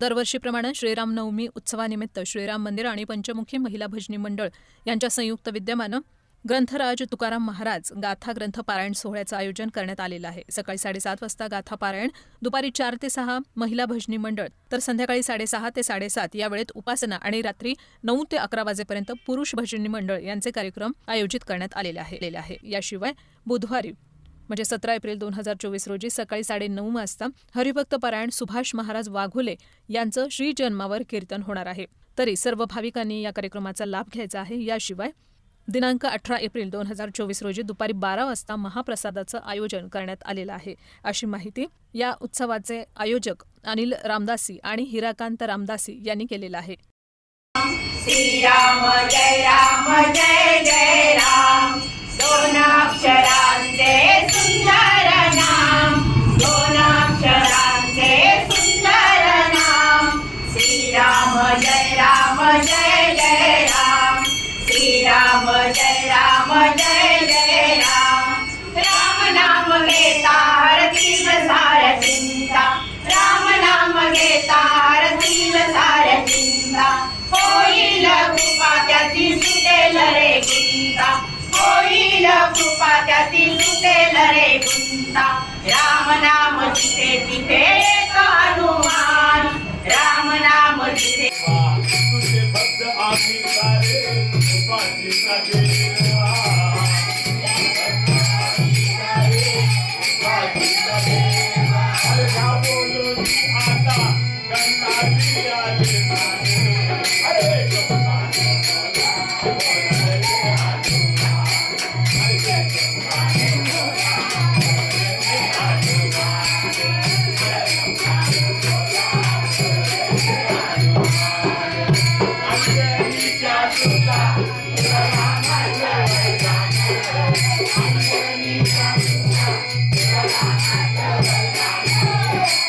दरवर्षीप्रमाणे श्रीरामनवमी उत्सवानिमित्त श्रीराम मंदिर आणि पंचमुखी महिला भजनी मंडळ यांच्या संयुक्त विद्यमानं ग्रंथराज तुकाराम महाराज गाथा ग्रंथ पारायण सोहळ्याचं आयोजन करण्यात आलेलं आहे. सकाळी साडेसात वाजता गाथा पारायण दुपारी चार ते सहा महिला भजनी मंडळ तर संध्याकाळी साडेसहा ते साडेसात या वेळेत उपासना आणि रात्री नऊ ते अकरा वाजेपर्यंत पुरुष भजनी मंडळ यांचे कार्यक्रम आयोजित करण्यात आलेले आहे. याशिवाय बुधवारी म्हणजे सतरा एप्रिल दोन हजार चोवीस रोजी सकाळी साडेनऊ वाजता हरिभक्त परायण सुभाष महाराज वाघोले यांचं श्री जन्मावर कीर्तन होणार आहे. तरी सर्व भाविकांनी या कार्यक्रमाचा लाभ घ्यायचा आहे. याशिवाय दिनांक अठरा एप्रिल दोन हजार चोवीस रोजी दुपारी बारा वाजता महाप्रसादाचं आयोजन करण्यात आलेलं आहे. अशी माहिती या उत्सवाचे आयोजक अनिल रामदासी आणि हिराकांत रामदासी यांनी केलेलं आहे. जय जय राम श्रीराम जय राम जय जय राम राम नाम घेता हरतील सार चिंता राम नाम घेता हरतील सार चिंता होईल कृपा त्याची सुटेल रे गुंता होईल कृपा त्याची सुटेल रे गुंता राम नाम जिथे Yeah.